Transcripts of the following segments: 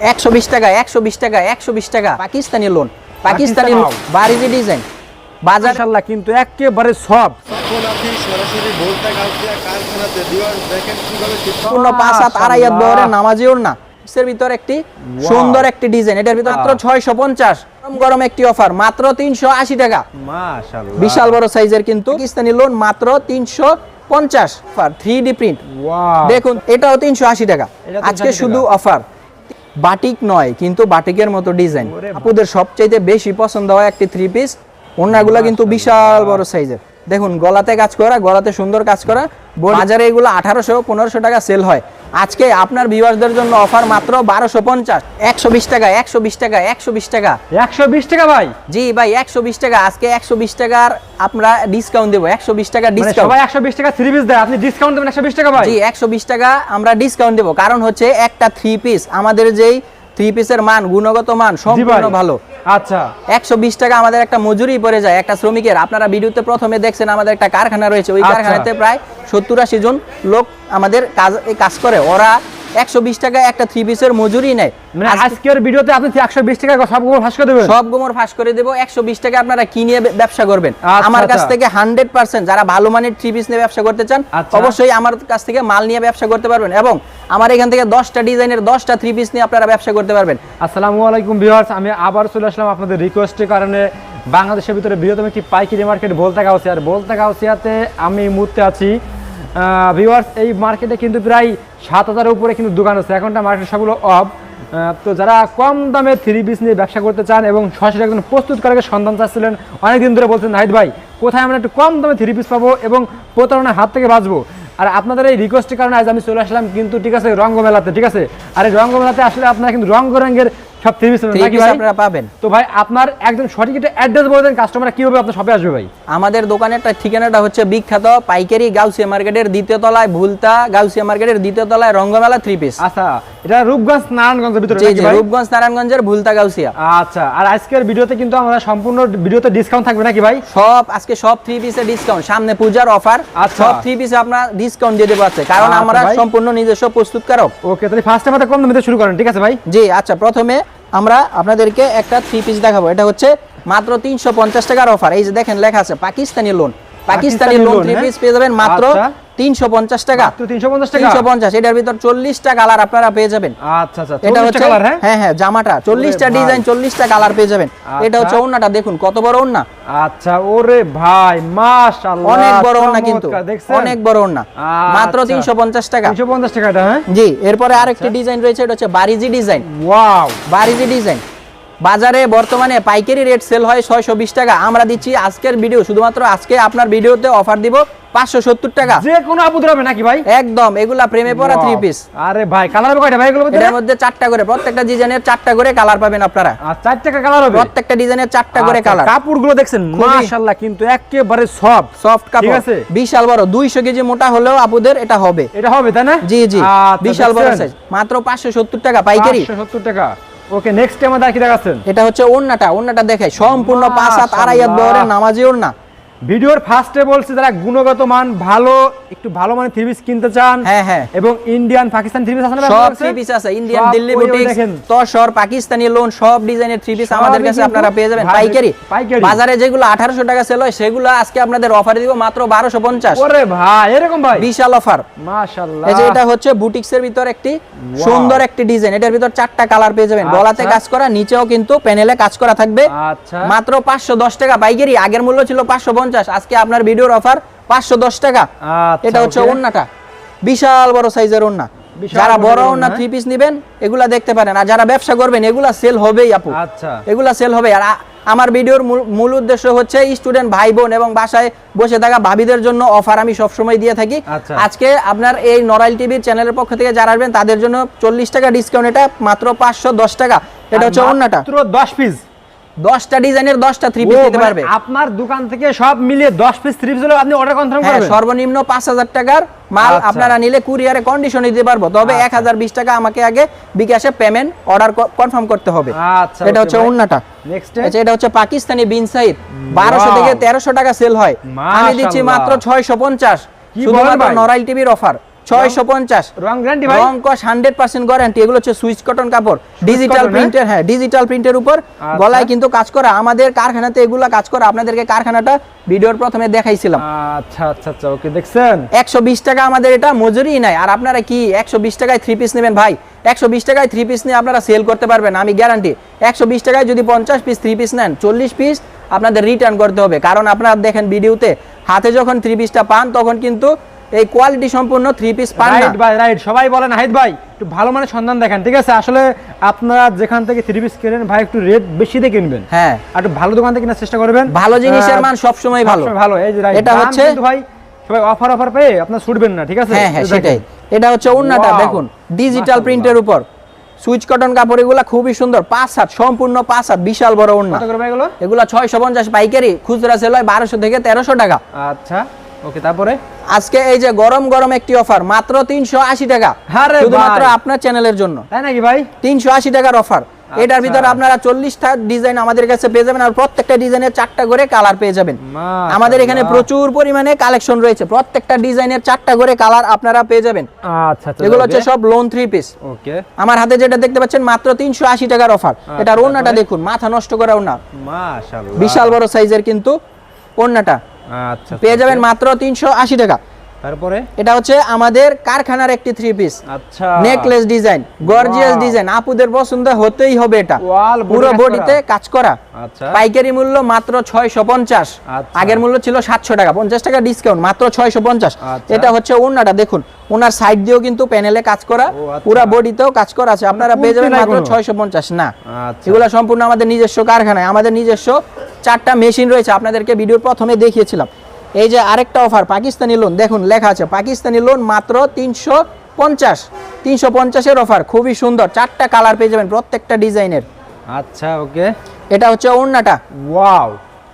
একশো বিশ টাকা একশো বিশ টাকা একশো বিশ টাকা। পাকিস্তানি লোন পাকিস্তানি মাল। ডিজাইন বাজার মাশাআল্লাহ কিন্তু একেবারে সব। এখন আপনি সরাসরি বলতে গাউসিয়া কারখানাতে দিওয়ার দেখেন কীভাবে ঠিক- পূর্ণ পাঁচ হাত আড়াই হাত বহরের নামাজি ওড়না এর ভিতর একটি সুন্দর একটি ডিজাইন এটার ভিতর মাত্র ছয়শো পঞ্চাশ। গরম গরম একটি অফার মাত্র তিনশো আশি টাকা। বিশাল বড় সাইজের কিন্তু পাকিস্তানি লোন মাত্র তিনশো পঞ্চাশ। থ্রি ডি প্রিন্ট দেখুন এটাও তিনশো আশি টাকা। আজকে শুধু অফার বাটিক নয় কিন্তু বাটিকের মতো ডিজাইন আপুদের সবচাইতে বেশি পছন্দ হয় একটি থ্রি পিস ওনাগুলো কিন্তু বিশাল বড় সাইজের দেখুন গলাতে কাজ করা গলাতে সুন্দর কাজ করা বাজারে এগুলো আঠারোশো পনেরোশো টাকা সেল হয় আজকে আপনার ভিউয়ার্সদের জন্য অফার মাত্র বারোশো পঞ্চাশ একশো বিশ টাকা একশো বিশ টাকা একশো বিশ টাকা একশো বিশ টাকা ভাই জি ভাই একশো বিশ টাকা আজকে একশো বিশ টাকার আমরা ডিসকাউন্ট দেবো একশো বিশ টাকা মানে ডিসকাউন্ট একশো বিশ টাকা থ্রি পিস দেয় আপনি ডিসকাউন্ট দেবেন একশো বিশ টাকা ভাই জি একশো বিশ টাকা আমরা ডিসকাউন্ট দেবো কারণ হচ্ছে একটা থ্রি পিস আমাদের যেই থ্রি পিসের মান গুণগত মান সম্পূর্ণ ভালো। আচ্ছা। একশো বিশ টাকা আমাদের একটা মজুরি পড়ে যায় একটা শ্রমিকের। আপনারা ভিডিওতে প্রথমে দেখছেন আমাদের একটা কারখানা রয়েছে। ওই আচ্ছা। কারখানাতে প্রায় সত্তর আশি জন লোক আমাদের কাজ কাজ করে। ওরা একশো বিশ টাকা একটা থ্রি পিসের মজুরি নেয়। মানে আজকের ভিডিওতে আপনি একশো বিশ টাকা সবগুলো ফাঁস করে দেবেন। সব গোমর ফাঁস করে দেবো একশো বিশ টাকা আপনারা কিনে বে- ব্যবসা করবেন? আচ্ছা, আমার কাছ আচ্ছা। থেকে হান্ড্রেড পার্সেন্ট যারা ভালো মানের থ্রি পিস নিয়ে ব্যবসা করতে চান আচ্ছা। অবশ্যই আমার কাছ থেকে মাল নিয়ে ব্যবসা করতে পারবেন এবং আমার এখান থেকে দশটা ডিজাইনের দশটা থ্রি পিস নিয়ে আপনারা ব্যবসা করতে পারবেন। আসসালামু আলাইকুম ভিউয়ার্স আমি আবার চলে আসলাম আপনাদের রিকোয়েস্টের কারণে। বাংলাদেশের ভিতরে বৃহত্তম একটি পাইকারি মার্কেট বলতে গাউসিয়া। আর বলতে গাউসিয়াতে আমি এই মুহূর্তে আছি ভিউয়ার্স এই মার্কেটে কিন্তু প্রায় সাত হাজারের উপরে কিন্তু দোকান আছে। এখনটা মার্কেট সবগুলো অফ তো যারা কম দামে থ্রি পিস নিয়ে ব্যবসা করতে চান এবং সরাসরি একজন প্রস্তুতকারকের সন্ধান চাচ্ছিলেন, অনেকদিন ধরে বলছেন, নাহিদ ভাই, কোথায় আমরা একটু কম দামে থ্রি পিস পাবো এবং প্রতারণার হাত থেকে বাঁচবো? আর আপনাদের এই রিকোয়েস্টের কারণে আজ আমি চলে আসলাম কিন্তু ঠিক আছে রঙ্গ মেলাতে ঠিক আছে? আর এই রঙ্গ মেলাতে আসলে আপনারা কিন্তু রঙ্গ রঙের সব থ্রি পিস নাকি ভাই? আপনারা পাবেন। তো ভাই আপনার একদম সঠিক একটা অ্যাড্রেস বলে দেন কাস্টমার কীভাবে আপনার শপে আসবে ভাই? আমাদের দোকানের একটা ঠিকানাটা হচ্ছে বিখ্যাত পাইকারি গাউসিয়া মার্কেটের দ্বিতীয় তলায় ভুলতা গাউসিয়া মার্কেটের দ্বিতীয় তলায় রঙ্গমেলা থ্রি পিস আচ্ছা এটা রূপগঞ্জ নারায়ণগঞ্জের ভিতরে? রূপগঞ্জ নারায়ণগঞ্জের ভুলতা গাউসিয়া আচ্ছা আর আজকের ভিডিওতে কিন্তু আমরা সম্পূর্ণ ভিডিওতে ডিসকাউন্ট থাকবে নাকি ভাই? সব আজকে সব থ্রি পিসের ডিসকাউন্ট সামনে পূজার অফার আচ্ছা। সব থ্রি পিসে আপনার ডিসকাউন্ট দিয়ে দেবো আছে কারণ আচ্ছা আমরা সম্পূর্ণ নিজস্ব প্রস্তুতকারক। ওকে তাহলে ফার্স্ট টাইম কম দামে শুরু করেন ঠিক আছে ভাই? জি আচ্ছা প্রথমে আমরা আপনাদেরকে একটা থ্রি পিস দেখাবো। এটা হচ্ছে মাত্র তিনশো পঞ্চাশ টাকার অফার এই যে দেখেন লেখা আছে Pakistani lawn Pakistani lawn three? Piece পেয়ে যাবেন মাত্র আচ্ছা। তিনশো পঞ্চাশ টাকা। মাত্র 350 টাকা? তিনশো পঞ্চাশ এটার ভিতর চল্লিশটা কালার আপনারা পেয়ে যাবেন। আচ্ছা আচ্ছা এটা হচ্ছে হ্যাঁ? হ্যাঁ হ্যাঁ জামাটা। চল্লিশটা ডিজাইন চল্লিশটা কালার পেয়ে যাবেন। আচ্ছা। এটা হচ্ছে ওন্নাটা দেখুন কত বড় ওন্না আচ্ছা ওরে ভাই মাশাআল্লাহ অনেক বড় ওন্না কিন্তু। অনেক বড় ওন্না মাত্র আচ্ছা। তিনশো পঞ্চাশ টাকা। 350 টাকা এটা হ্যাঁ? জি এরপরে আরেকটি ডিজাইন রয়েছে এটা হচ্ছে বারিজি ডিজাইন ওয়াও। বারিজি ডিজাইন বাজারে বর্তমানে পাইকারি রেট সেল হয় ছয়শো বিশ টাকা। আমরা দিচ্ছি আজকের ভিডিও। শুধুমাত্র আজকে আপনার ভিডিওতে অফার দিব পাঁচশো সত্তর টাকা। যে কোনো আপুদের হবে নাকি ভাই? একদম এগুলা প্রেমে পড়া থ্রি পিস আরে ভাই কালার হবে কয়টা ভাই এগুলো এটার মধ্যে চারটা করে প্রত্যেকটা ডিজাইনের চারটা করে কালার পাবেন আপনারা। আর কালার হবে? প্রত্যেকটা ডিজাইনের চারটা করে আচ্ছা, কালার কাপড়গুলো দেখছেন মাশাআল্লাহ কিন্তু একেবারে সব সফট ঠিক আছে। বিশাল বড় দুইশো কেজি মোটা হলেও আপুদের এটা হবে। এটা হবে তাই না? জি জি। আচ্ছা, বিশাল বড় সাইজ মাত্র পাঁচশো সত্তর টাকা পাইকারি। 570 টাকা। ওকে নেক্সট টাইম কি দেখাচ্ছেন এটা হচ্ছে ওন্নাটা ওন্নাটা দেখে সম্পূর্ণ পাঁচ হাত আড়াই হাত বহরের। নামাজি ওন্না ভিডিওর ফার্স্টে বলছি যারা গুণগত মান ভালো একটু ভালো মানের থ্রি পিস কিনতে চান হ্যাঁ, হ্যাঁ। এবং ইন্ডিয়ান পাকিস্তান থ্রি পিস আছে না সব থ্রি পিস আছে। Indian Delhi boutique tussar Pakistani lawn সব ডিজাইনের থ্রি পিস আমাদের কাছে আপনারা পেয়ে যাবেন। পাইকারি। বাজারে যেগুলো আঠারোশো টাকা সেল হয় সেগুলো আজকে আপনাদের অফারে দিব মাত্র বারোশো পঞ্চাশ। ওরে ভাই এরকম ভাই? বিশাল অফার মাশাআল্লাহ এই যে এটা হচ্ছে বুটিক্স এর ভিতর একটি সুন্দর একটি ডিজাইন এটার ভিতর চারটা কালার পেয়ে যাবেন। গলাতে আচ্ছা। কাজ করা নিচেও কিন্তু প্যানেলে কাজ করা থাকবে। আচ্ছা। মাত্র পাঁচশো দশ টাকা। পাইকারি আগের মূল্য ছিল পাঁচশো পঞ্চাশ। আজকে আপনার ভিডিওর অফার পাঁচশো দশ টাকা। আচ্ছা, এটা হচ্ছে। ওন্নাটা বিশাল বড় সাইজের ওন্না যারা বড় ওন্না? থ্রি পিস নেবেন এগুলা দেখতে পারেন। আর যারা ব্যবসা করবেন এগুলা সেল হবেই আপু। আচ্ছা। এগুলা সেল হবে। আর আমার ভিডিওর মূল- উদ্দেশ্য হচ্ছে স্টুডেন্ট ভাই বোন এবং বাসায় বসে থাকা ভাবিদের জন্য অফার আমি সবসময় দিয়ে থাকি। আচ্ছা। আজকে আপনার এই নরাইল টিভির চ্যানেলের পক্ষ থেকে যারা আসবেন তাদের জন্য চল্লিশ টাকা ডিসকাউন্ট এটা মাত্র পাঁচশো দশ টাকা। এটা হচ্ছে মাত্র 10 পিস দশটা ডিজাইনের দশটা থ্রি পিস দিতে পারবে। আপনার দোকান থেকে সব মিলিয়ে 10 পিস থ্রি পিস হলে আপনি অর্ডার কনফার্ম হ্যাঁ করবেন? সর্বনিম্ন পাঁচ হাজার টাকার মাল আচ্ছা। আপনারা নিলে কুরিয়ারে কন্ডিশনে দিতে পারব। তবে আচ্ছা। এক হাজার বিশ টাকা আমাকে আগে বিকাশে পেমেন্ট অর্ডার কনফার্ম করতে হবে। আচ্ছা এটা হচ্ছে আচ্ছা এটা হচ্ছে পাকিস্তানি বিন সাইড বারোশো থেকে তেরোশো টাকা সেল হয়। আমি দিচ্ছি মাত্র ছয়শো পঞ্চাশ। শুধুমাত্র? নরাইল টিভির অফার ছয়শো পঞ্চাশ। রং গ্যারান্টি ভাই? রং কস হান্ড্রেড পার্সেন্ট গ্যারান্টি এগুলো হচ্ছে সুইচ কটন কাপড়। ডিজিটাল হ্যাঁ? প্রিন্টের হ্যাঁ ডিজিটাল প্রিন্টের উপর। আচ্ছা। গলায় কিন্তু কাজ করা। আমাদের কারখানাতে এগুলো কাজ করা। আপনাদেরকে কারখানাটা ভিডিওর প্রথমে দেখাইছিলাম। আচ্ছা আচ্ছা আচ্ছা ওকে দেখছেন? একশো বিশ টাকা আমাদের এটা মজুরি নাই। আর আপনারা কি একশো বিশ টাকায় থ্রি পিস নেবেন? ভাই একশো বিশ টাকায় থ্রি পিস নিয়ে আপনারা সেল করতে পারবেন আমি গ্যারান্টি একশো বিশ টাকায় যদি পঞ্চাশ পিস থ্রি পিস নেন চল্লিশ পিস আপনাদের রিটার্ন করতে হবে। কারণ আপনারা দেখেন ভিডিওতে হাতে যখন থ্রি পিসটা পান তখন কিন্তু এই কোয়ালিটি সম্পূর্ণ থ্রি পিস পান রাইট ভাই রাইট সবাই বলেন হাইদ ভাই একটু ভালো মানের সন্ধান দেখেন ঠিক আছে? আসলে আপনারা যেখান থেকে থ্রি পিস কেনেন ভাই একটু রেট বেশি দিয়ে কিনবেন। হ্যাঁ। আর একটু ভালো দোকান থেকে কেনার চেষ্টা করবেন। ভালো জিনিসের মান সবসময় ভালো। ভালো। এই যে right, এটা হচ্ছে ভাই সবাই অফার অফার পেয়ে আপনার ছুটবেন না ঠিক আছে? হ্যাঁ হ্যাঁ সেটাই। এটা হচ্ছে ওন্নাটা দেখুন ডিজিটাল প্রিন্টের উপর। সুইচ কটন কাপড় এগুলা খুবই সুন্দর। পাঁচ হাত সম্পূর্ণ পাঁচ হাত বিশাল বড় ওন্না এগুলা ছয়শো পঞ্চাশ পাইকারি খুচরা সেল হয় বারোশো থেকে তেরোশো টাকা। আচ্ছা ওকে তারপরে? আজকে এই যে গরম গরম একটি অফার মাত্র তিনশো আশি টাকা। শুধুমাত্র আপনার চ্যানেলের জন্য। তাই নাকি ভাই? তিনশো আশি টাকার অফার এটার আচ্ছা। ভিতরে আপনারা চল্লিশটা ডিজাইন আমাদের কাছে পেয়ে যাবেন আর প্রত্যেকটা ডিজাইনের চারটা করে কালার পেয়ে যাবেন। আমাদের এখানে প্রচুর পরিমাণে কালেকশন রয়েছে। প্রত্যেকটা ডিজাইনের চারটা করে কালার আপনারা পেয়ে যাবেন। আচ্ছা আচ্ছা এগুলো হচ্ছে সব লোন থ্রি পিস ওকে। আমার হাতে যেটা দেখতে পাচ্ছেন মাত্র তিনশো আশি টাকার অফার এটার ওড়নাটা দেখুন মাথা নষ্ট করা ওড়না। বিশাল বড় সাইজের কিন্তু ওড়নাটা। আচ্ছা পেয়ে যাবেন মাত্র তিনশো আশি টাকা। তারপরে? এটা হচ্ছে আমাদের কারখানার একটি থ্রি পিস আচ্ছা। নেকলেস ডিজাইন গর্জিয়াস ডিজাইন আপুদের পছন্দ হতেই হবে এটা। পুরো বডিতে কাজ করা। আচ্ছা। পাইকারি মূল্য মাত্র ছয়শো পঞ্চাশ। আচ্ছা। আগের মূল্য ছিল সাতশো টাকা। পঞ্চাশ টাকা ডিসকাউন্ট মাত্র ছয়শো পঞ্চাশ। আচ্ছা। এটা হচ্ছে ওনাটা দেখুন। ওনার সাইড দিয়েও কিন্তু প্যানেলে কাজ করা। আচ্ছা। পুরো বডিতেও কাজ করা আছে। আপনারা পেয়ে যাবেন মাত্র কোনো? ছয়শো পঞ্চাশ। না। এগুলো সম্পূর্ণ আমাদের নিজস্ব কারখানায়। আমাদের নিজস্ব চারটা মেশিন রয়েছে। আপনাদেরকে ভিডিওর প্রথমে দেখিয়েছিলাম। এই যে আরেকটা অফার পাকিস্তানি লোন দেখুন লেখা আছে পাকিস্তানি লোন মাত্র তিনশো পঞ্চাশ। তিনশো পঞ্চাশের অফার খুবই সুন্দর চারটা কালার পেয়ে যাবেন প্রত্যেকটা ডিজাইনের। আচ্ছা ওকে। এটা হচ্ছে ওড়নাটা। ওয়াও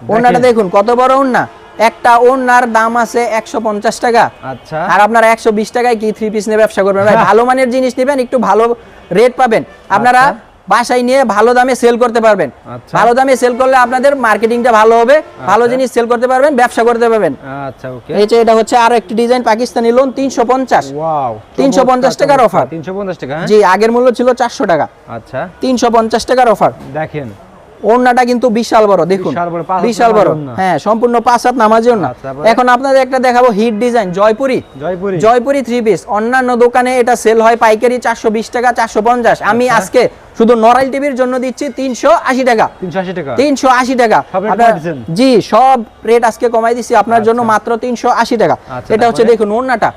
ওড়নাটা দেখুন। কত বড় ওড়না? একটা ওড়নার দাম আছে একশো পঞ্চাশ টাকা। আচ্ছা। আর আপনারা একশো বিশ টাকায় কি থ্রি পিস নিয়ে ব্যবসা করবেন? ভাই ভালো মানের জিনিস নেবেন একটু ভালো রেট পাবেন। আপনারা বাসায় নিয়ে ভালো দামে সেল করতে পারবেন। আচ্ছা। ভালো দামে সেল করলে আপনাদের মার্কেটিংটা ভালো হবে ভালো জিনিস সেল করতে পারবেন ব্যবসা করতে পারবেন। আচ্ছা ওকে। এই যে এটা হচ্ছে আর একটি ডিজাইন পাকিস্তানি লোন তিনশো পঞ্চাশ। তিনশো পঞ্চাশ টাকার offer। 350 টাকা হ্যাঁ? জি আগের মূল্য ছিল চারশো টাকা। আচ্ছা। তিনশো পঞ্চাশ টাকার অফার দেখেন ওড়নাটা কিন্তু বিশাল বড় দেখুন। বিশাল বড়। হ্যাঁ সম্পূর্ণ পাঁচ হাত নামাজি এখন আপনাদের একটা দেখাবো hit design Jaipuri. Jaipuri. Jaipuri three piece অন্যান্য দোকানে এটা সেল হয় পাইকারি চারশো বিশ টাকা চারশো পঞ্চাশ। আমি আচ্ছা। আজকে শুধু নরাইল টিভির জন্য দিচ্ছি তিনশো আশি টাকা। তিনশো আশি টাকা? জি সব রেট আজকে কমাই দিচ্ছি আপনার জন্য আচ্ছা। মাত্র তিনশো আশি টাকা। আচ্ছা, এটা হচ্ছে দেখুন ওড়নাটা।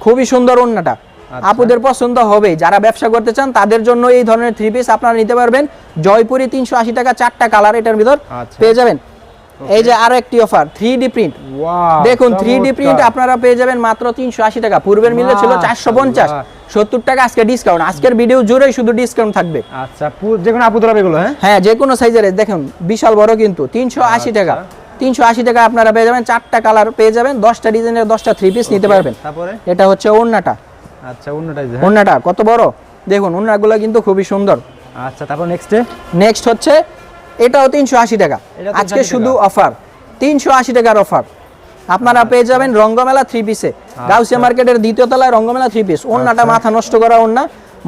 খুবই সুন্দর ওড়নাটা। আপুদের পছন্দ হবে। যারা ব্যবসা করতে চান তাদের জন্য এই ধরনের থ্রি পিস আপনারা নিতে পারবেন। জয়পুরি তিনশো আশি টাকা চারটা কালার এটার ভিতর আচ্ছা। পেয়ে যাবেন। এই যে আরও একটি অফার থ্রি ডি প্রিন্ট দেখুন থ্রি ডি প্রিন্ট আপনারা পেয়ে যাবেন মাত্র তিনশো আশি টাকা। পূর্বের মূল্য ছিল চারশো পঞ্চাশ। সত্তর টাকা আজকে ডিসকাউন্ট আজকের ভিডিও জুড়েই শুধু ডিসকাউন্ট থাকবে। আচ্ছা যে কোনো আপু তোলা এগুলো হ্যাঁ? হ্যাঁ যে কোনো সাইজের দেখুন বিশাল বড় কিন্তু। তিনশো আশি টাকা। তিনশো আশি টাকা আপনারা পেয়ে যাবেন। চারটা কালার পেয়ে যাবেন। দশটা ডিজাইনের দশটা থ্রি পিস নিতে পারবেন। তারপরে? এটা হচ্ছে ওড়নাটা। আচ্ছা অন্যটাই যে, হ্যাঁ? কত বড়? দেখুন ওড়নাগুলো কিন্তু খুবই সুন্দর। আচ্ছা তারপর নেক্সটে নেক্সট হচ্ছে এটাও তিনশো আশি টাকা। আজকে শুধু অফার তিনশো আশি টাকার অফার আপনারা পেয়ে যাবেন রঙ্গমেলা থ্রি পিসে গাউসিয়া মার্কেটের দ্বিতীয় তলায় রঙ্গমেলা থ্রি পিস আচ্ছা। মাথা নষ্ট করা ওড়না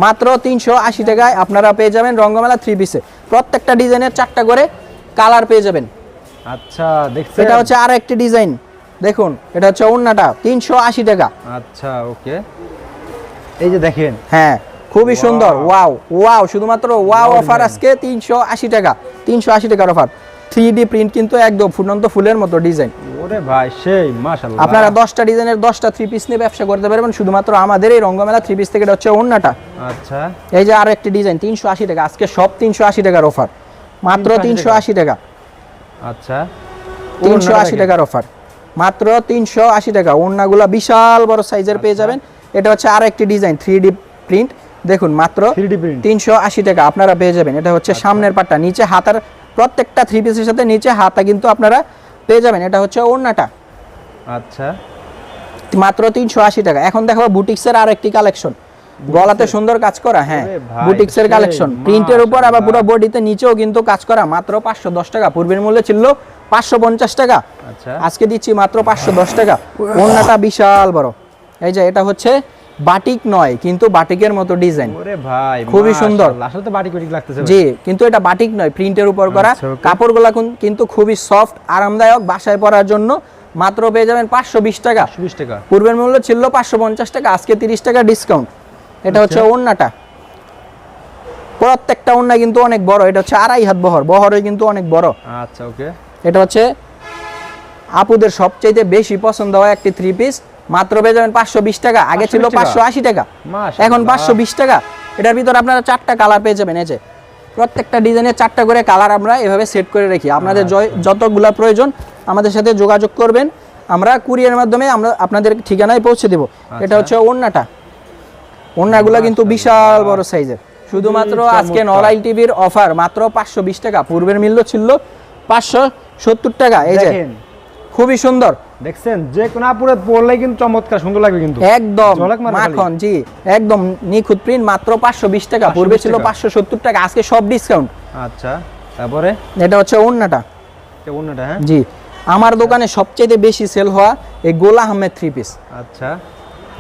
মাত্র তিনশো আশি টাকায় আপনারা পেয়ে যাবেন রঙ্গমেলা থ্রি পিসে প্রত্যেকটা ডিজাইনের চারটা করে কালার পেয়ে যাবেন। আচ্ছা দেখছেন? এটা হচ্ছে আর একটি ডিজাইন। দেখুন এটা হচ্ছে ওড়নাটা তিনশো আশি টাকা। আচ্ছা ওকে এই যে দেখেন। হ্যাঁ খুবই সুন্দর। ওয়াও ওয়াও শুধুমাত্র ওয়াও অফার আজকে তিনশো আশি টাকা তিনশো আশি টাকার অফার থ্রি ডি প্রিন্ট কিন্তু একদম ফুটন্ত ফুলের মতো ডিজাইন ওরে ভাই সেই মাশাআল্লাহ। আপনারা দশটা ডিজাইনের দশটা থ্রি পিস নিয়ে ব্যবসা করতে পারবেন শুধুমাত্র আমাদের এই রঙ্গমেলা থ্রি পিস থেকে এটা হচ্ছে আচ্ছা। এই যে আরও একটি ডিজাইন তিনশো আশি টাকা আজকে সব তিনশো আশি টাকার অফার মাত্র 380 তিনশো আশি টাকা। আচ্ছা। তিনশো ওড়নাটা আশি দেখেন। টাকার অফার মাত্র তিনশো আশি টাকা। ওড়নাগুলা বিশাল বড় সাইজের পেয়ে আচ্ছা। যাবেন। এটা হচ্ছে আরও একটি ডিজাইন থ্রি ডি প্রিন্ট দেখুন মাত্র 3D print। তিনশো আশি টাকা আপনারা পেয়ে যাবেন। এটা হচ্ছে আচ্ছা। সামনের পাটটা নিচে হাতার প্রত্যেকটা থ্রি পিসের সাথে নিচে হাতা কিন্তু আপনারা পেয়ে যাবেন। এটা হচ্ছে ওড়নাটা। আচ্ছা। মাত্র তিনশো আশি টাকা। এখন দেখো বুটিক্সের আর একটি কালেকশন গলাতে সুন্দর কাজ করা হ্যাঁ বুটিক্সের কালেকশন প্রিন্টের উপর আবার পুরো বডিতে নিচেও কিন্তু কাজ করা মাত্র পাঁচশো দশ টাকা। পূর্বের মূল্য ছিল পাঁচশো পঞ্চাশ টাকা। আচ্ছা। আজকে দিচ্ছি মাত্র পাঁচশো দশ টাকা। ওড়নাটা বিশাল বড়। এই যে এটা হচ্ছে বাটিক নয় কিন্তু বাটিকের মতো ডিজাইন। ওরে ভাই খুবই সুন্দর। আসলে তো বাটি কোটি লাগতেছে জি কিন্তু এটা বাটিক নয় প্রিন্টের উপর করা। আচ্ছা. কাপড়গুলা কুন- কিন্তু খুবই সফট আরামদায়ক বাসায় পরার জন্য মাত্র পেয়ে যাবেন পাঁচশো বিশ টাকা। 120 টাকা। পূর্বের মূল্য ছিল পাঁচশো পঞ্চাশ টাকা আজকে তিরিশ টাকা ডিসকাউন্ট। এটা হচ্ছে আচ্ছা। ওন্নাটা প্রত্যেকটা ওন্না কিন্তু অনেক বড় এটা হচ্ছে আড়াই হাত বহর বহরে কিন্তু অনেক বড়। আচ্ছা ওকে এটা হচ্ছে আপুদের সবচাইতে বেশি পছন্দ হয় একটি থ্রি পিস মাত্র পেয়ে যাবেন পাঁচশো বিশ টাকা। আগে ছিল পাঁচশো আশি টাকা। এখন পাঁচশো বিশ টাকা। এটার ভিতর আপনারা চারটা কালার পেয়ে যাবেন এই যে। প্রত্যেকটা ডিজাইনের চারটা করে কালার আমরা এভাবে সেট করে রাখি। আপনাদের যতগুলা প্রয়োজন আমাদের সাথে যোগাযোগ করবেন। আমরা কুরিয়ার মাধ্যমে আমরা আপনাদের ঠিকানায় পৌঁছে দেব। এটা আচ্ছা। হচ্ছে ওন্নাটা ওন্নাগুলা কিন্তু বিশাল বড় সাইজের শুধুমাত্র আজকে। নলাইল টিভির অফার মাত্র পাঁচশো বিশ টাকা। পূর্বের মূল্য ছিল পাঁচশো সত্তর টাকা। এই যে খুবই সুন্দর। দেখছেন? যে কোন আপুরে পরলে কিন্তু চমৎকার সুন্দর লাগবে কিন্তু। একদম। মাখন জি একদম নিখুঁত প্রিন্ট মাত্র পাঁচশো বিশ টাকা। পূর্বে ছিল টাকা। পাঁচশো সত্তর টাকা আজকে সব ডিসকাউন্ট আচ্ছা তারপরে? এটা হচ্ছে ওন্নাটা এটা অন্যটা হ্যাঁ? জি আমার দোকানে সবচেয়ে বেশি সেল হওয়া এই গোলা আহমেদ থ্রি পিস আচ্ছা।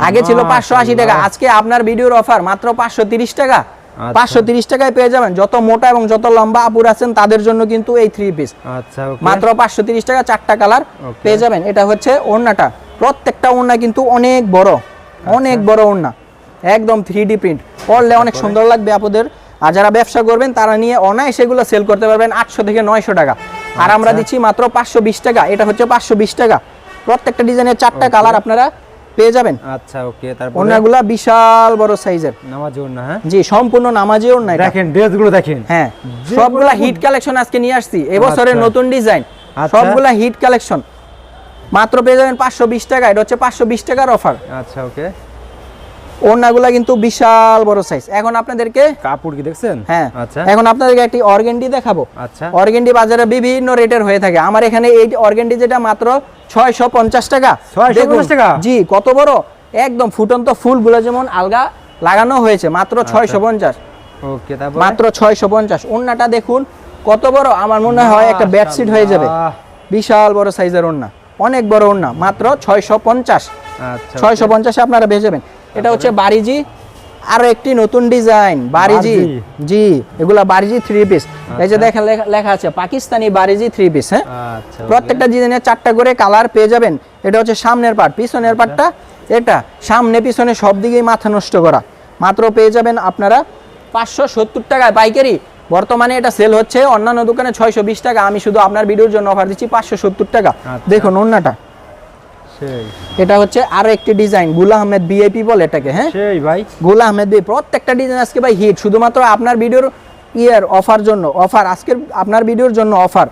আগে ছিল পাঁচশো আশি টাকা আজকে আপনার ভিডিওর অফার মাত্র পাঁচশো তিরিশ টাকা। পাঁচশো তিরিশ টাকায় পেয়ে যাবেন। যত মোটা এবং যত লম্বা আপুর আছেন তাদের জন্য কিন্তু এই থ্রি পিস আচ্ছা ওকে মাত্র পাঁচশো তিরিশ টাকা চারটা কালার পেয়ে যাবেন। এটা হচ্ছে ওড়নাটা। প্রত্যেকটা ওড়না কিন্তু অনেক বড় আচ্ছা। অনেক বড় ওড়না। একদম থ্রি ডি প্রিন্ট পরলে অনেক সুন্দর লাগবে আপনাদের আর যারা ব্যবসা করবেন তারা নিয়ে অনায় সেগুলো সেল করতে পারবেন আটশো থেকে নয়শো টাকা। আর আমরা আচ্ছা। দিচ্ছি মাত্র পাঁচশো বিশ টাকা। এটা হচ্ছে পাঁচশো বিশ টাকা। প্রত্যেকটা ডিজাইনের চারটা কালার আপনারা পেয়ে যাবেন। আচ্ছা ওকে তারপর? ওড়নাগুলা বিশাল বড় সাইজের। নামাজ ওড়না হ্যাঁ? জি সম্পূর্ণ নামাজি ওড়না দেখেন ড্রেসগুলো দেখেন। হ্যাঁ সবগুলা হিট কালেকশন আজকে নিয়ে আসছি। এবছরের আচ্ছা। নতুন ডিজাইন। আচ্ছা। সবগুলা হিট কালেকশন। মাত্র পেয়ে যাবেন পাঁচশো বিশ টাকা এটা হচ্ছে পাঁচশো বিশ টাকার অফার। আচ্ছা ওকে। ওড়নাগুলা কিন্তু বিশাল বড় সাইজ এখন আপনাদেরকে কাপড় কি দেখছেন? হ্যাঁ। আচ্ছা। এখন আপনাদেরকে একটি অর্গেন্ডি দেখাবো। আচ্ছা। অর্গেন্ডি বাজারে বিভিন্ন রেটের হয়ে থাকে। আমার এখানে এই অর্গেন্ডি যেটা মাত্র ছয়শো পঞ্চাশ টাকা। 650 টাকা? জি কত বড়? একদম ফুটন্ত ফুলগুলো যেমন আলগা লাগানো হয়েছে মাত্র আচ্ছা। ছয়শো পঞ্চাশ। ওকে তারপর? মাত্র ছয়শো পঞ্চাশ। ওড়নাটা দেখুন কত বড়? আমার মনে হয় একটা বেডশিট হয়ে যাবে। বিশাল বড় সাইজের ওড়না। অনেক বড় ওড়না মাত্র ছয়শো পঞ্চাশ। আচ্ছা ছয়শো পঞ্চাশে আপনারা পেয়ে যাবেন। এটা হচ্ছে বারিজি। আরও একটি নতুন ডিজাইন বারিজি। জি এগুলা বারিজি থ্রি পিস এই যে দেখা লেখা- লেখা আছে পাকিস্তানি বারিজি থ্রি পিস হ্যাঁ? আচ্ছা প্রত্যেকটা ডিজাইনের চারটা করে কালার পেয়ে যাবেন। এটা হচ্ছে সামনের পার্ট পিছনের পার্টটা এটা সামনে পিছনে সব দিকেই মাথা নষ্ট করা। মাত্র পেয়ে যাবেন আপনারা পাঁচশো সত্তর টাকায় পাইকারি। বর্তমানে এটা সেল হচ্ছে অন্যান্য দোকানে ছয়শো বিশ টাকা। আমি শুধু আপনার ভিডিওর জন্য অফার দিচ্ছি পাঁচশো সত্তর টাকা। আচ্ছা। দেখুন অন্যটা এটা হচ্ছে আরও একটি ডিজাইনগুলা আহমেদ বিআইপি বলে এটাকে হ্যাঁ? সেই ভাই। গুলা আহমেদ বি প্রত্যেকটা ডিজাইন আজকে ভাই হিট শুধুমাত্র আপনার ভিডিওর ইয়ার অফার জন্য অফার আজকের আপনার ভিডিওর জন্য অফার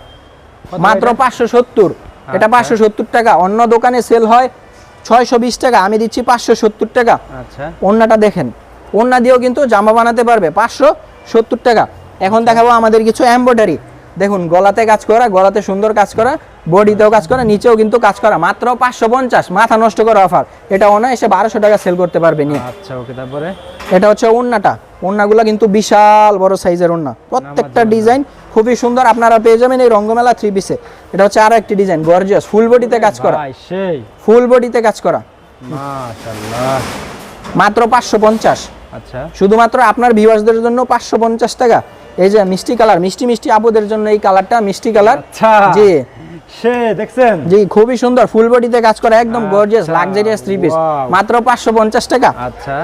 মাত্র? পাঁচশো সত্তর এটা আচ্ছা। পাঁচশো সত্তর টাকা অন্য দোকানে সেল হয় ছয়শো বিশ টাকা আমি দিচ্ছি পাঁচশো সত্তর টাকা। আচ্ছা। ওন্নাটা দেখেন ওন্না দিয়েও কিন্তু জামা বানাতে পারবে পাঁচশো সত্তর টাকা। এখন দেখাবো আমাদের কিছু এমব্রয়ডারি দেখুন গলাতে কাজ করা গলাতে সুন্দর কাজ করা বডিতেও কাজ করা নিচেও কিন্তু কাজ করা। মাত্র পাঁচশো পঞ্চাশ মাথা নষ্ট করা অফার এটা অনায়াসে বারোশো টাকা সেল করতে পারবে নিয়ে। আচ্ছা ওকে তারপরে? এটা হচ্ছে ওন্নাটা ওন্নাগুলো কিন্তু বিশাল বড় সাইজের ওন্না প্রত্যেকটা ডিজাইন খুবই সুন্দর আপনারা পেয়ে যাবেন এই রঙ্গমেলা থ্রি পিসে এটা হচ্ছে আরও একটি ডিজাইন গর্জিয়াস ফুল বডিতে কাজ করা। সেই। ফুল বডিতে কাজ করা। মাশাআল্লাহ। মাত্র পাঁচশো পঞ্চাশ। আচ্ছা। শুধুমাত্র আপনার ভিউয়ার্সদের জন্য পাঁচশো পঞ্চাশ টাকা। এই যে মিষ্টি কালার মিষ্টি মিষ্টি আপুদের জন্য এই কালারটা মিষ্টি কালার। আচ্ছা। জি। সে দেখছেন? জি খুবই সুন্দর ফুল বডিতে কাজ করা একদম গর্জিয়াস লাক্সারিয়াস থ্রি পিস মাত্র পাঁচশো পঞ্চাশ টাকা। আচ্ছা।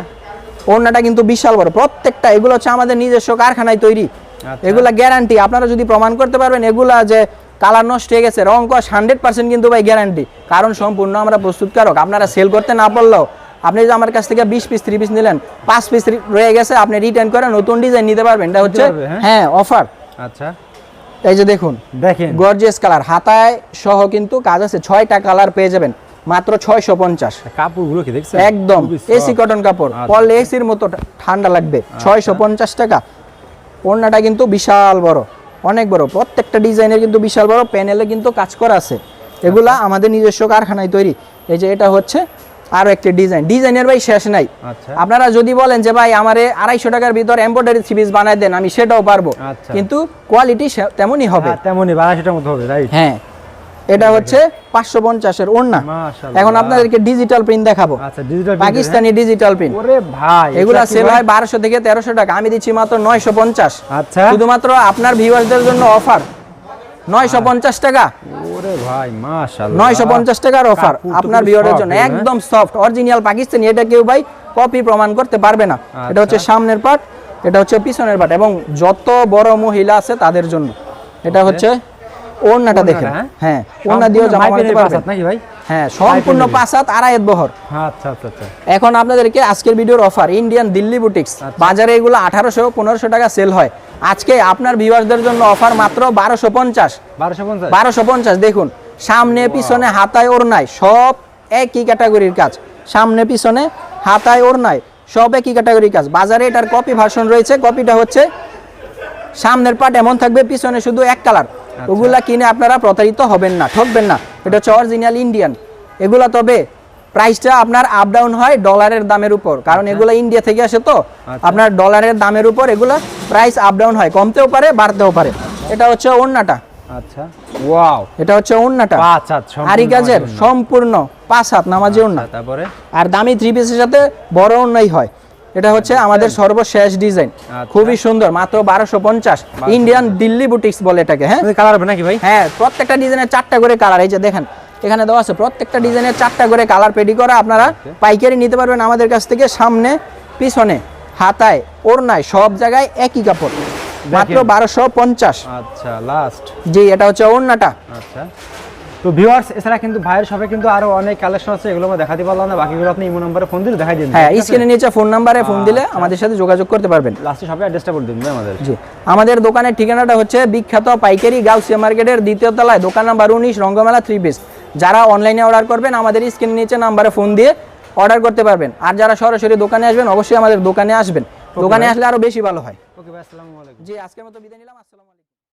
ওড়নাটা কিন্তু বিশাল বড় প্রত্যেকটা এগুলো হচ্ছে আমাদের নিজস্ব কারখানায় তৈরি। আচ্ছা। এগুলা গ্যারান্টি আপনারা যদি প্রমাণ করতে পারবেন এগুলা যে কালার নষ্ট হয়ে গেছে রং কস হান্ড্রেড পার্সেন্ট কিন্তু ভাই গ্যারান্টি কারণ সম্পূর্ণ আমরা প্রস্তুতকারক আপনারা সেল করতে না পারলেও আপনি যদি আমার কাছ থেকে বিশ পিস থ্রি পিস নিলেন পাঁচ পিস রয়ে গেছে আপনি রিটার্ন করে নতুন ডিজাইন নিতে পারবেন। এটা হচ্ছে হ্যাঁ? হ্যাঁ অফার আচ্ছা। এই যে দেখুন দেখেন। গর্জিয়াস কালার হাতায় সহ কিন্তু কাজ আছে ছয়টা কালার পেয়ে যাবেন মাত্র ছয়শো পঞ্চাশ। কাপড়গুলো কি দেখছেন? একদম এসি কটন কাপড় আচ্ছা। পরলে এসির মতো ঠান্ডা লাগবে ছয়শো পঞ্চাশ টাকা। ওড়নাটা কিন্তু বিশাল বড় অনেক বড় প্রত্যেকটা ডিজাইনের কিন্তু বিশাল বড় প্যানেলে কিন্তু কাজ করা আছে। এগুলা আমাদের নিজস্ব কারখানায় তৈরি। এই যে এটা হচ্ছে আরও একটি ডিজাইন। ডিজাইনের ভাই শেষ নাই। আচ্ছা। আপনারা যদি বলেন যে ভাই আমারে আড়াইশো টাকার ভিতর এমব্রয়ডারি থ্রিপিস বানায় দেন আমি সেটাও পারব। আচ্ছা। কিন্তু কোয়ালিটি তেমনই হবে। হ্যাঁ, তেমনই বারাশোটার মতো হবে রাইট হ্যাঁ। এটা হচ্ছে পাঁচশো পঞ্চাশের ওড়না। এখন আপনাদেরকে ডিজিটাল প্রিন্ট দেখাবো। আচ্ছা পাকিস্তানি ডিজিটাল প্রিন্ট এগুলা সেল হয় বারোশো থেকে তেরোশো টাকা। আমি দিচ্ছি মাত্র নয়শো পঞ্চাশ। শুধুমাত্র আপনার ভিউয়ারদের জন্য অফার নয়শো পঞ্চাশ টাকা। ওরে ভাই মাশাআল্লাহ। নয়শো পঞ্চাশ টাকার অফার আপনার ভিউয়ারের জন্য? একদম সফট অরিজিনাল পাকিস্তানি এটা কেউ ভাই কপি প্রমাণ করতে পারবে না। এটা হচ্ছে আচ্ছা। সামনের পার্ট এটা হচ্ছে পিছনের পার্ট এবং যত বড় মহিলা আছে তাদের জন্য। এটা হচ্ছে ওড়নাটা দেখেন। হ্যাঁ? হ্যাঁ ওড়না দিয়েও জামা বানাতে পারবেন। নাকি ভাই? হ্যাঁ সম্পূর্ণ। পাঁচাত আড়াইত বহর। আচ্ছা আচ্ছা আচ্ছা। এখন আপনাদেরকে আজকের ভিডিওর অফার ইন্ডিয়ান দিল্লি বুটিক্স আচ্ছা। বাজারে এগুলো আঠারোশো পনেরোশো টাকা সেল হয়। আজকে আপনার ভিউয়ারদের জন্য অফার মাত্র বারোশো পঞ্চাশ। বারোশো পঞ্চাশ? দেখুন সামনে পিছনে হাতায় ওড়নায় সব একই ক্যাটাগরির কাজ। সামনে পিছনে হাতায় ওড়নায় সব একই ক্যাটাগরির কাজ। বাজারে এটার কপি ভার্সন রয়েছে কপিটা হচ্ছে সামনের পার্ট এমন থাকবে পিছনে শুধু এক কালার ওগুলা কিনে আপনারা প্রতারিত হবেন না ঠকবেন না। এটা হচ্ছে অরিজিনাল ইন্ডিয়ান এগুলা তবে প্রাইসটা আপনার আপ ডাউন হয় ডলারের দামের উপর। কারণ এগুলা ইন্ডিয়া থেকে আসে তো। আপনার ডলারের দামের উপর এগুলা প্রাইস আপ ডাউন হয়। কমতেও পারে বাড়তেও পারে। এটা হচ্ছে ওড়নাটা। আচ্ছা। ওয়াও এটা হচ্ছে ওড়নাটা। পাঁচ হাত আরি কাজের সম্পূর্ণ পাঁচ হাত নামাজি ওড়না। আচ্ছা, তারপরে? আর দামি থ্রি পিসের সাথে বড় ওড়নাই হয়। এটা হচ্ছে আমাদের সর্বশেষ ডিজাইন আচ্ছা। খুবই সুন্দর মাত্র বারোশো পঞ্চাশ। ইন্ডিয়ান দিল্লি বুটিক্স বলে এটাকে হ্যাঁ? কালার হবে নাকি ভাই? হ্যাঁ প্রত্যেকটা ডিজাইনের চারটা করে কালার এই যে দেখেন। এখানে দেওয়া আছে। প্রত্যেকটা ডিজাইনের চারটা করে কালার পেডি করা আপনারা পাইকারি নিতে পারবেন আমাদের কাছ থেকে সামনে পিছনে হাতায় ওড়নায় সব জায়গায় একই কাপড়। মাত্র বারোশো পঞ্চাশ। আচ্ছা লাস্ট জি এটা হচ্ছে ওড়নাটা। আচ্ছা। তো ভিউয়ার্স এছাড়া কিন্তু ভাইয়ের শপে কিন্তু আরও অনেক কালেকশন আছে এগুলো আমরা দেখাতে পারলাম না বাকিগুলো আপনি ইমো নম্বরে ফোন দিলে দেখাই দিন। হ্যাঁ স্ক্রিনে নিচে ফোন নাম্বারে ফোন দিলে আমাদের সাথে যোগাযোগ করতে পারবেন। লাস্টে শপে অ্যাড্রেসটা বলে দিন ভাই আমাদের। জি আমাদের দোকানের ঠিকানাটা হচ্ছে বিখ্যাত পাইকারি গাউসিয়া মার্কেটের দ্বিতীয় তলায় দোকান নাম্বার উনিশ রঙ্গমেলা থ্রি পিস যারা অনলাইনে অর্ডার করবেন আমাদের স্ক্রিন নিচে নাম্বারে ফোন দিয়ে অর্ডার করতে পারবেন। আর যারা সরাসরি দোকানে আসবেন অবশ্যই আমাদের দোকানে আসবেন। দোকানে আসলে আরও বেশি ভালো হয়। ওকে ভাই আসসালামু আলাইকুম। জি আজকের মতো বিদায় নিলাম। আসসালামু